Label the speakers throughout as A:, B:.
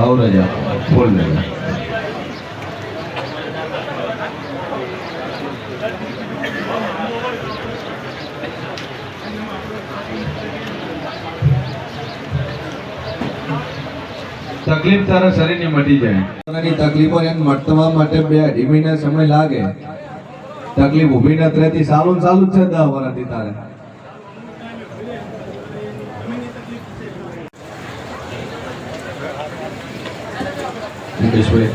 A: હવ રજા ફૂલ રજા તકલીફ તારા શરીરની મટી જાય.
B: પોતાની તકલીફો એને મટવા માટે બે અઢી મહિના સમય લાગે. તકલીફ ઊભી નથી રહેતી સારું સારું જ છે દસ વર્ષથી તારે.
A: મુકેશભાઈ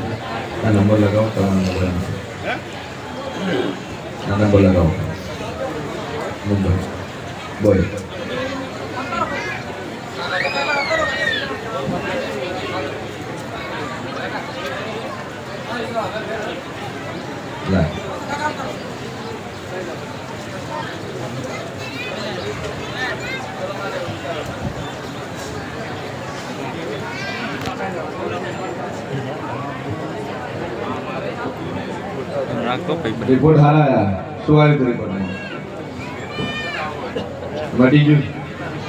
A: આ નંબર લગાવો તમારો નંબર આ નંબર લગાવો મુંબઈ બોય લાય
B: રિપોર્ટ સારા આયા. શું આવ્યું રિપોર્ટમાં મટી ગયું?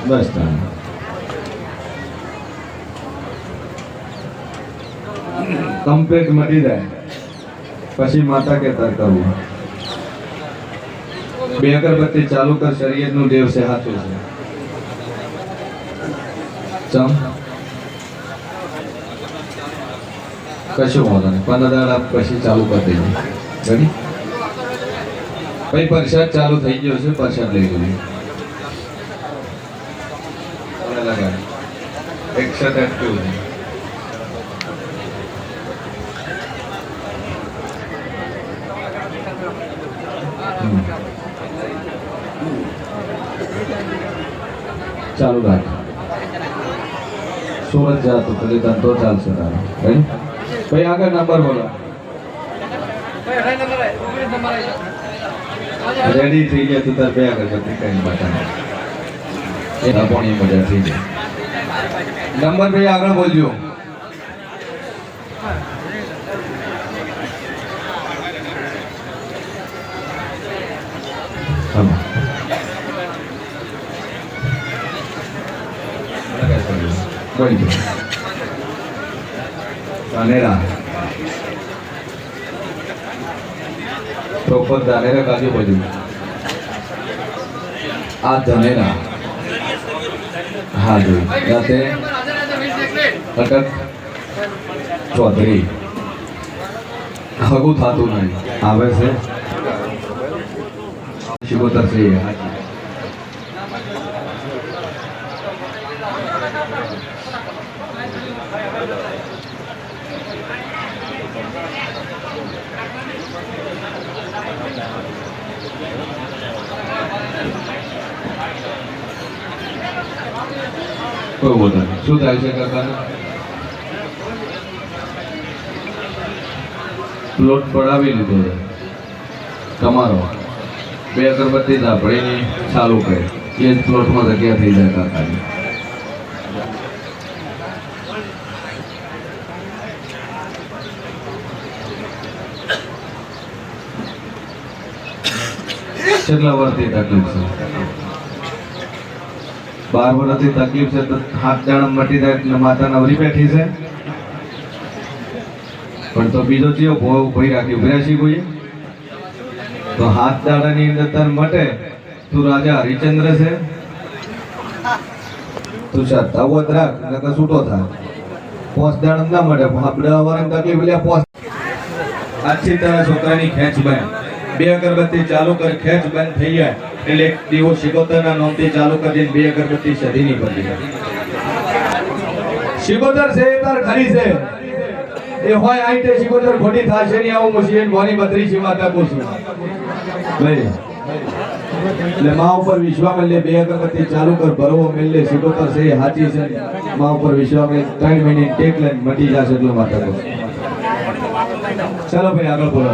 B: બસ કમ્પ્લીટ મટી જાય. પછી માતા કે તર કરવું બે અગરબત્તી ચાલુ કરનું દેવ છે સાચું છે ચમ? કશું વાંધો નહીં. પંદર દાડા પછી ચાલુ કરી દેજો. રેડી પછી પ્રસાદ ચાલુ થઈ ગયો છે, પ્રસાદ લઈ લગાડ એકસઠ એક્ટિવ ચાલુ રાખ. સુરત જા તો તને તો ચાલશે તારે. રેડી ભાઈ, આગળ નંબર બોલો. રેડી થઈ ગયા તું તાર બે આગળ બધી કઈ બતા એના પણ મજા થઈ જાય. નંબર ભાઈ આગળ બોલજો. બોલજો. ધાનેરા પ્રોપર ધાનેરા કાજુ બાજુ આ ધનેરા હા જોઈ રાતે અટક ચૌધરી હગું થતું નહીં આવે છે શિકોતર છે એ હાજી કોઈ બોલો નહીં. શું થાય છે કાકા પ્લોટ પડાવી લીધો છે. તમારો. બે અગરબત્તી ધાપડીની ચાલુ કરે. એ જ પ્લોટમાં જગ્યા થઈ જાય કાકાની. કેટલા વર્ષથી તકલીફ છે? બાર વર્ષથી તકલીફ છે તો હાથ જાણ મટી જાય એટલે માતા નવરી બેઠી છે. પણ તો બીજો થયો ભોગ ભાઈ રાખી ઉભર્યા કોઈએ તો હાથ દાડાની અંદર તન મટે. તું રાજા હરિચંદ્ર છે. તું શાત તાવત રાખ નકર છૂટો થાય પોસ દાડ ના મળે આપણે અવારન તકલીફ એટલે પોસ. આજથી તારા છોકરાની ખેંચ બંધ. બે અગરબત્તી ચાલુ કર, ખેંચ બંધ થઈ જાય. એટલે તેઓ દિવસ શિકોતરના નામથી ચાલુ કરીને બે અગરબત્તી સધીની જાય શિકોતર છે તાર ખરી છે. એ હોય આઈ તે શિકોતર ખોટી થાશે નહીં, આવું મુસીબત મોની બત્રી છે માતા પૂછું ભાઈ, એટલે મા ઉપર વિશ્વાસ મેલે બે અગરબત્તી ચાલુ કર, ભરવો મેલે શિકોતર છે હાચી છે. મા ઉપર વિશ્વાસ મેં ત્રણ મહિને ટેક લઈને મટી જશે એટલે માતા કોસું ચાલો ભાઈ, આગળ બોલો.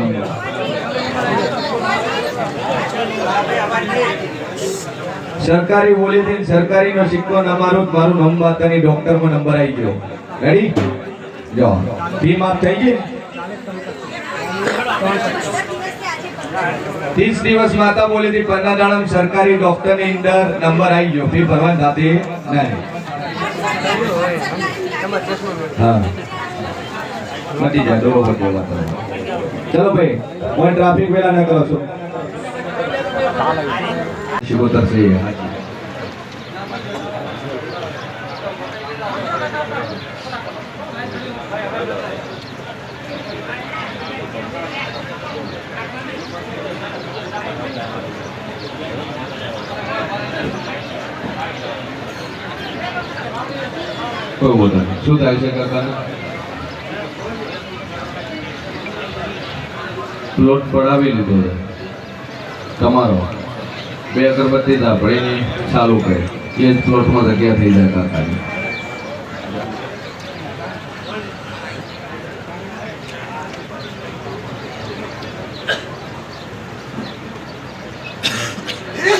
B: સરકારી બોલીથી સરકારી નો સિક્કો ન મારું નંબર માતાની ડોક્ટરમાં નંબર આવી ગયો. રેડી જો, ફી માફ થઈ ગઈ ત્રીસ દિવસ માતા બોલી હતી પન્ના દાડમ સરકારી ડોક્ટરની અંદર નંબર આવી ગયો. ફી ભરવાની થતી નહીં હા.
A: મટી જાય, દોરો પર બોલાતા
B: ચલો ભાઈ, કોઈ ટ્રાફિક વેલા ના કરો છો.
A: શિકોતર છે એ હાજી કોઈ બોલો નહીં. શું થાય છે કાકા પ્લોટ પડાવી લીધો છે તમારો બે અગરબત્તી ધાપડીની ચાલુ કરે. એ જ પ્લોટમાં જગ્યા થઈ જાય કાકાની.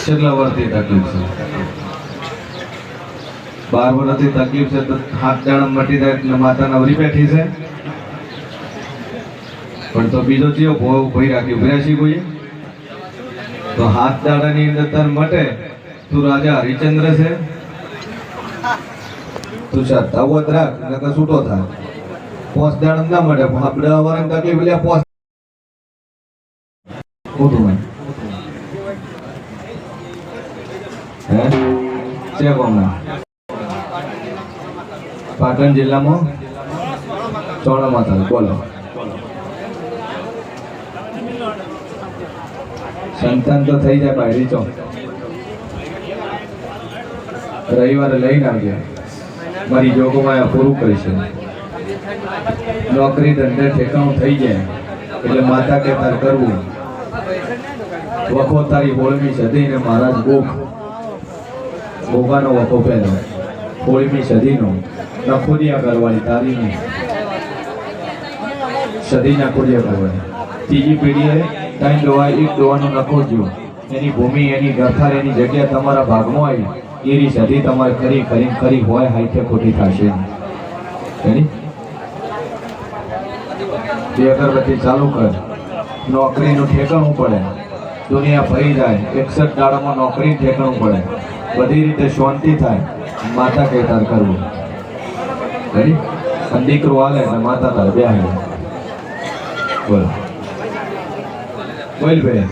A: કેટલા વર્ષથી તકલીફ છે? બાર વર્ષથી તકલીફ છે તો હાથ દાણા મટી જાય માતા નવરી બેઠી છે. પણ તો બીજો ચિયો ભોગ ભાઈ રાખ્યો? ભર્યા કોઈએ તો હાથ દાડાની અંદર તન મટે. તું રાજા હરિચંદ્ર છે? તું સત્તા હોત રાખ, નકર છૂટો થાય. પોસ દાડમ ના મળે આપણે અવારન તકલીફ લે પોસ. ખોટું હોય હે? છે કોમના? પાટણ જિલ્લામાં? ચોણામાં થાય, બોલો. સંતાન તો થઈ જાય ભાઈ રીચો રવિવારે લઈને આવજે મારી જોગમાં પૂરું કરીશ નોકરી ધંધે ઠેકાણું થઈ જાય. એટલે માતા કે તાર કરવું. વખો તારી હોળમી સદીને મહારાજ ગોખ ગોગાનો વખો પહેલો. હોળમી સદીનો નખોડિયા કરવાની તારીની. સદીના ખોડિયા કરવાની ત્રીજી પેઢીએ ત્રણ ડોવા એક દોવાનું નખો જો. એની ભૂમિ, એની ગરથાર એની જગ્યા તમારા ભાગમાં આવી. એની સદી તમારે ખરી ખરી ખરી હોય હાઈથે ખોટી થશે. તે અગરબત્તી ચાલુ કર. નોકરીનું ઠેકાણું પડે. દુનિયા ફરી જાય. એકસઠ દાડામાં નોકરી ઠેકાણું પડે. બધી રીતે શાંતિ થાય. માતા કહેતાર કરવું. રેડી દીકરો હાલે એટલે માતા તાર બે બોલો. બોલ ભાઈ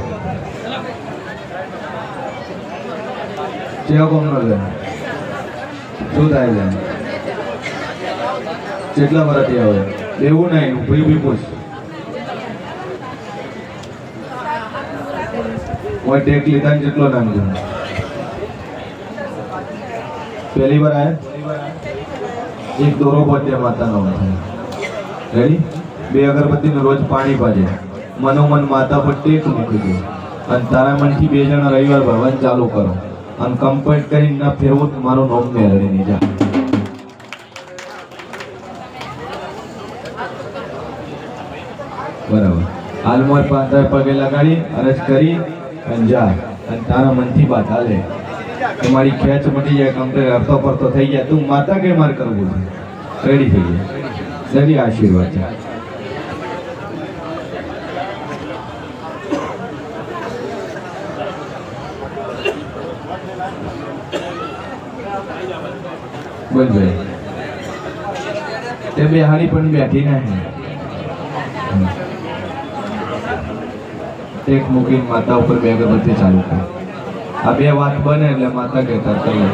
A: ચેવા કોમ નો છે શું થાય છે? કેટલા વર્ષથી આવે? એવું નહીં ભાઈ બી પૂછ. કોઈ ટેક લીધા ને જેટલો નામ છે. પહેલી વાર આયા? એક દોરો બધે માતાનો. રેડી બે અગરબત્તીનું રોજ પાણી પાજે મનોમન માતા પર ટેક મૂકી દો. અને તારા મનથી બે જણા રવિવાર ભવન ચાલુ કરો. અને કમ્પ્લીટ કરીને ના ફેરવો મારું નોમ મેળવી નહીં જા બરાબર. હાલ મોર પાંચ પગે લગાડી, અરજ કરી, અને જા. અને તારા મનથી વાત હાલે. તમારી ખેંચ મટી જાય કમ્પ્લીટ અડધો પડતો થઈ જાય. તું માતા કે માર કરવું છે? રેડી થઈ જાય જરી આશીર્વાદ છે. બોલ ભાઈ તે બે હાડી પણ બેઠી નહીં એક મૂકીને માતા ઉપર બે અગરબત્તી ચાલુ થાય આ બે વાત બને એટલે માતા કહેતા કરી